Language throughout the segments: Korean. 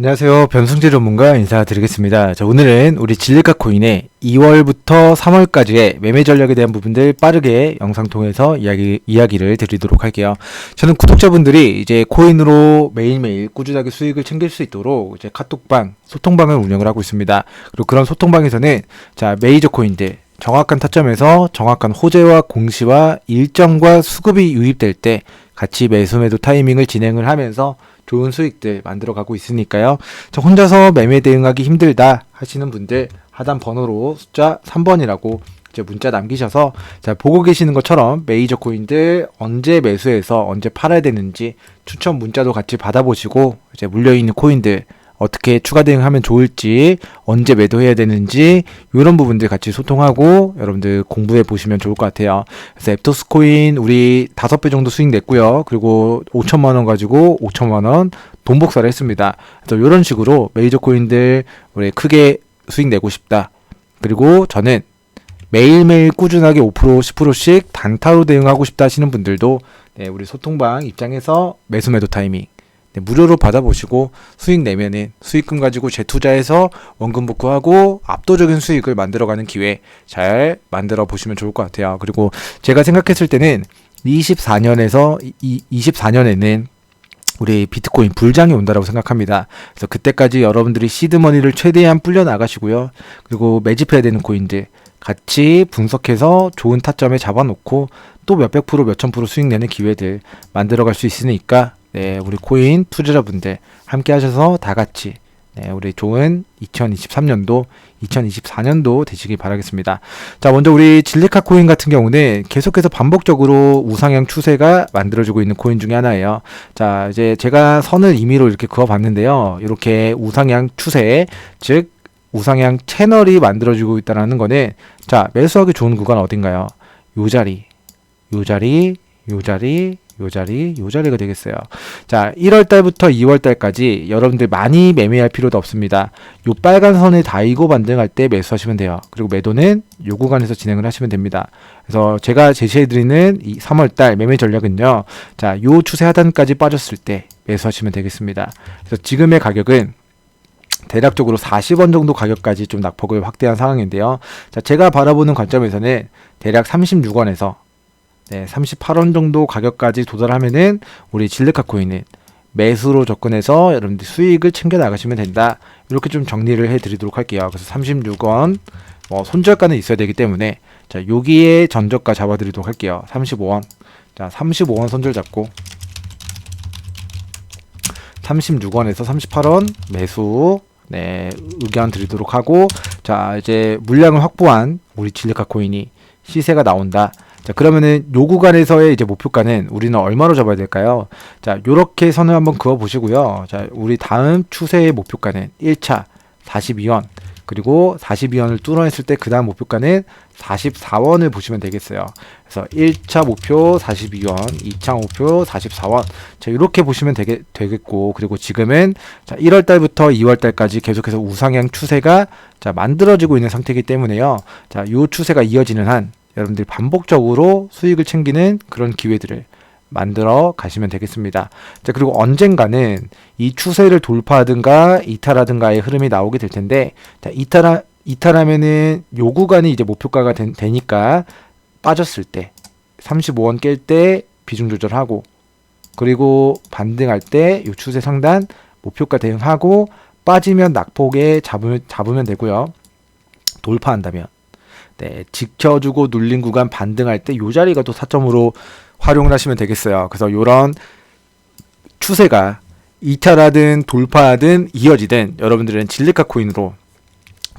안녕하세요. 변승재 전문가 인사드리겠습니다. 자, 오늘은 우리 진리카 코인의 2월부터 3월까지의 매매 전략에 대한 부분들 빠르게 영상 통해서 이야기, 이야기를 드리도록 할게요. 저는 구독자분들이 이제 코인으로 매일매일 꾸준하게 수익을 챙길 수 있도록 이제 카톡방, 소통방을 운영을 하고 있습니다. 그리고 그런 소통방에서는 자, 메이저 코인들, 정확한 타점에서 정확한 호재와 공시와 일정과 수급이 유입될 때 같이 매수 매도 타이밍을 진행을 하면서 좋은 수익들 만들어 가고 있으니까요. 저 혼자서 매매 대응하기 힘들다 하시는 분들 하단 번호로 숫자 3번이라고 이제 문자 남기셔서 자 보고 계시는 것처럼 메이저 코인들 언제 매수해서 언제 팔아야 되는지 추천 문자도 같이 받아보시고 이제 물려 있는 코인들 어떻게 추가 대응하면 좋을지 언제 매도해야 되는지 이런 부분들 같이 소통하고 여러분들 공부해 보시면 좋을 것 같아요. 그래서 앱토스 코인 우리 다섯 배 정도 수익 냈고요. 그리고 5천만 원 가지고 5천만 원 돈 복사를 했습니다. 그래서 이런 식으로 메이저 코인들 우리 크게 수익 내고 싶다. 그리고 저는 매일매일 꾸준하게 5% 10%씩 단타로 대응하고 싶다 하시는 분들도 네, 우리 소통방 입장에서 매수 매도 타이밍 네, 무료로 받아보시고 수익 내면은 수익금 가지고 재투자해서 원금 복구하고 압도적인 수익을 만들어가는 기회 잘 만들어 보시면 좋을 것 같아요. 그리고 제가 생각했을 때는 24년에서 이 24년에는 우리 비트코인 불장이 온다라고 생각합니다. 그래서 그때까지 여러분들이 시드머니를 최대한 불려 나가시고요. 그리고 매집해야 되는 코인들 같이 분석해서 좋은 타점에 잡아놓고 또 몇백 프로 몇천 프로 수익 내는 기회들 만들어갈 수 있으니까 네, 우리 코인 투자자분들 함께 하셔서 다 같이 네, 우리 좋은 2023년도, 2024년도 되시길 바라겠습니다. 자, 먼저 우리 진리카 코인 같은 경우는 계속해서 반복적으로 우상향 추세가 만들어지고 있는 코인 중에 하나예요. 자, 이제 제가 선을 임의로 이렇게 그어 봤는데요. 이렇게 우상향 추세, 즉, 우상향 채널이 만들어지고 있다는 거는, 자, 매수하기 좋은 구간 어딘가요? 요 자리, 요 자리, 요 자리, 요 자리, 요 자리가 되겠어요. 자, 1월 달부터 2월 달까지 여러분들 많이 매매할 필요도 없습니다. 요 빨간 선을 다이고 반등할 때 매수하시면 돼요. 그리고 매도는 요 구간에서 진행을 하시면 됩니다. 그래서 제가 제시해 드리는 이 3월 달 매매 전략은요. 자, 요 추세 하단까지 빠졌을 때 매수하시면 되겠습니다. 그래서 지금의 가격은 대략적으로 40원 정도 가격까지 좀 낙폭을 확대한 상황인데요. 자, 제가 바라보는 관점에서는 대략 36원에서 네, 38원 정도 가격까지 도달하면은 우리 질레카 코인은 매수로 접근해서 여러분들 수익을 챙겨 나가시면 된다. 이렇게 좀 정리를 해 드리도록 할게요. 그래서 36원 뭐 손절가는 있어야 되기 때문에 자, 여기에 전저가 잡아 드리도록 할게요. 35원. 자, 35원 손절 잡고 36원에서 38원 매수 네, 의견 드리도록 하고 자, 이제 물량을 확보한 우리 질레카 코인이 시세가 나온다. 자, 그러면은 요 구간에서의 이제 목표가는 우리는 얼마로 잡아야 될까요? 자, 요렇게 선을 한번 그어 보시고요. 자, 우리 다음 추세의 목표가는 1차 42원. 그리고 42원을 뚫어냈을 때 그 다음 목표가는 44원을 보시면 되겠어요. 그래서 1차 목표 42원, 2차 목표 44원. 자, 이렇게 보시면 되게, 되겠고, 그리고 지금은 자, 1월 달부터 2월 달까지 계속해서 우상향 추세가 자, 만들어지고 있는 상태이기 때문에요. 자, 요 추세가 이어지는 한 여러분들이 반복적으로 수익을 챙기는 그런 기회들을 만들어 가시면 되겠습니다. 자, 그리고 언젠가는 이 추세를 돌파하든가 이탈하든가의 흐름이 나오게 될 텐데, 자, 이탈하, 이탈하면은 요 구간이 이제 목표가가 되, 되니까 빠졌을 때, 35원 깰 때 비중 조절하고, 그리고 반등할 때 요 추세 상단 목표가 대응하고, 빠지면 낙폭에 잡으면, 잡으면 되고요. 돌파한다면 네, 지켜주고 눌린 구간 반등할 때요 자리가 또 타점으로 활용을 하시면 되겠어요. 그래서 요런 추세가 이탈하든 돌파하든 이어지든 여러분들은 진리카 코인으로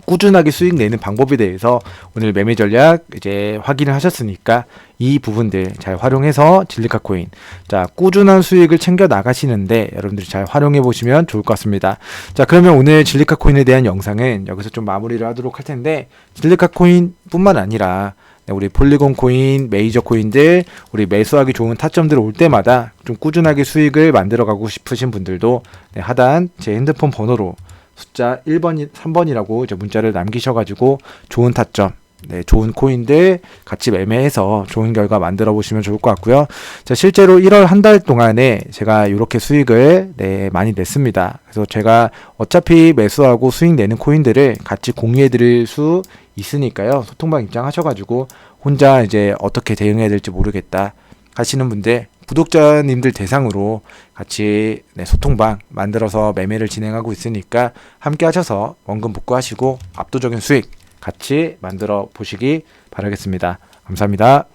꾸준하게 수익 내는 방법에 대해서 오늘 매매 전략 이제 확인을 하셨으니까 이 부분들 잘 활용해서 진리카 코인 자 꾸준한 수익을 챙겨 나가시는데 여러분들이 잘 활용해 보시면 좋을 것 같습니다. 자 그러면 오늘 진리카 코인에 대한 영상은 여기서 좀 마무리를 하도록 할 텐데 진리카 코인뿐만 아니라 네, 우리 폴리곤 코인, 메이저 코인들, 우리 매수하기 좋은 타점들 올 때마다 좀 꾸준하게 수익을 만들어 가고 싶으신 분들도 네, 하단 제 핸드폰 번호로 숫자 1번, 3번이라고 이제 문자를 남기셔가지고 좋은 타점, 네, 좋은 코인들 같이 매매해서 좋은 결과 만들어 보시면 좋을 것 같고요. 자, 실제로 1월 한 달 동안에 제가 이렇게 수익을 네, 많이 냈습니다. 그래서 제가 어차피 매수하고 수익 내는 코인들을 같이 공유해 드릴 수 있으니까요. 소통방 입장하셔가지고 혼자 이제 어떻게 대응해야 될지 모르겠다 하시는 분들 구독자님들 대상으로 같이 네, 소통방 만들어서 매매를 진행하고 있으니까 함께 하셔서 원금 복구하시고 압도적인 수익 같이 만들어 보시기 바라겠습니다. 감사합니다.